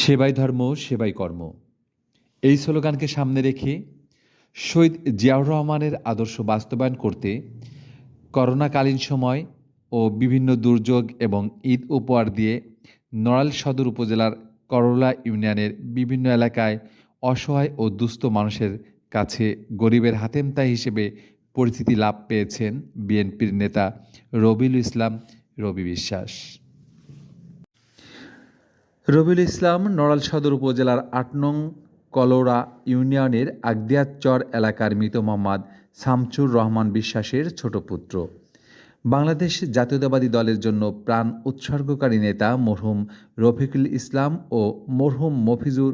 সেবাই ধর্ম, সেবাই কর্ম। এই স্লোগানকে সামনে রেখে শহীদ জিয়াউর রহমানের আদর্শ বাস্তবায়ন করতে করোনাকালীন সময় ও বিভিন্ন দুর্যোগ এবং ঈদ উপহার দিয়ে নড়াইল সদর উপজেলার করলা ইউনিয়নের বিভিন্ন এলাকায় অসহায় ও দুস্থ মানুষের কাছে গরিবের হাতেমতা হিসেবে পরিচিতি লাভ পেয়েছেন বিএনপির নেতা রবিউল ইসলাম রবি বিশ্বাস। রবিউল ইসলাম নড়াল সদর উপজেলার আট নং কলোরা ইউনিয়নের আগদিয়াচর এলাকার মৃত মোহাম্মদ শামচুর রহমান বিশ্বাসের ছোট পুত্র। বাংলাদেশ জাতীয়তাবাদী দলের জন্য প্রাণ উৎসর্গকারী নেতা মরহুম রফিকুল ইসলাম ও মরহুম মফিজুর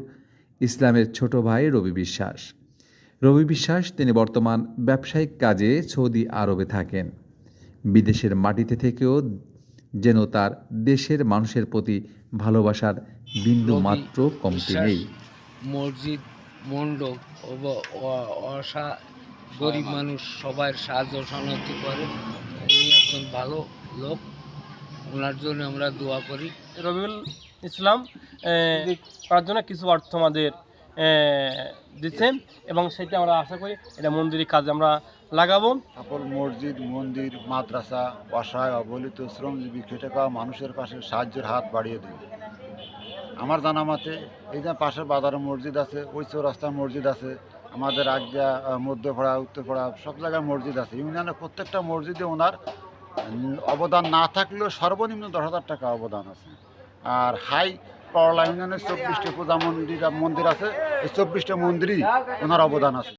ইসলামের ছোট ভাই রবি বিশ্বাস। রবি বিশ্বাস তিনি বর্তমান ব্যবসায়িক কাজে সৌদি আরবে থাকেন। বিদেশের মাটিতে থেকেও যেন তার দেশের মানুষের প্রতি ভালোবাসার বিন্দু মাত্র কমতি নেই। মসজিদ মণ্ডপ অব- অসা গরিব মানুষ সবার সাহায্য সহানুভূতি করে। উনি একজন ভালো লোক। ওনার জন্য আমরা দোয়া করি। রবিউল ইসলাম করার জন্য কিছু অর্থ আমাদের দিচ্ছেন এবং সেটা আমরা আশা করি এটা মন্দিরের কাজে আমরা লাগাবো। সকল মসজিদ, মন্দির, মাদ্রাসা, অসহায়, অবহেলিত, শ্রমজীবী, খেটে খাওয়া মানুষের পাশে সাহায্যের হাত বাড়িয়ে দেয় আমার জানা মতে, এই যে পাশের বাজারে মসজিদ আছে, ওই চৌরাস্তার মসজিদ আছে, আমাদের আগদিয়া মধ্যপাড়া, উত্তরপাড়া, সব জায়গায় মসজিদ আছে। ইউনিয়নের প্রত্যেকটা মসজিদে ওনার অবদান না থাকলেও সর্বনিম্ন দশ হাজার টাকা অবদান আছে। আর হাই পাওয়ার লাইনের চব্বিশটি পূজা মন্দির মন্দির আছে। এই চব্বিশটা মন্দিরই ওনার অবদান আছে।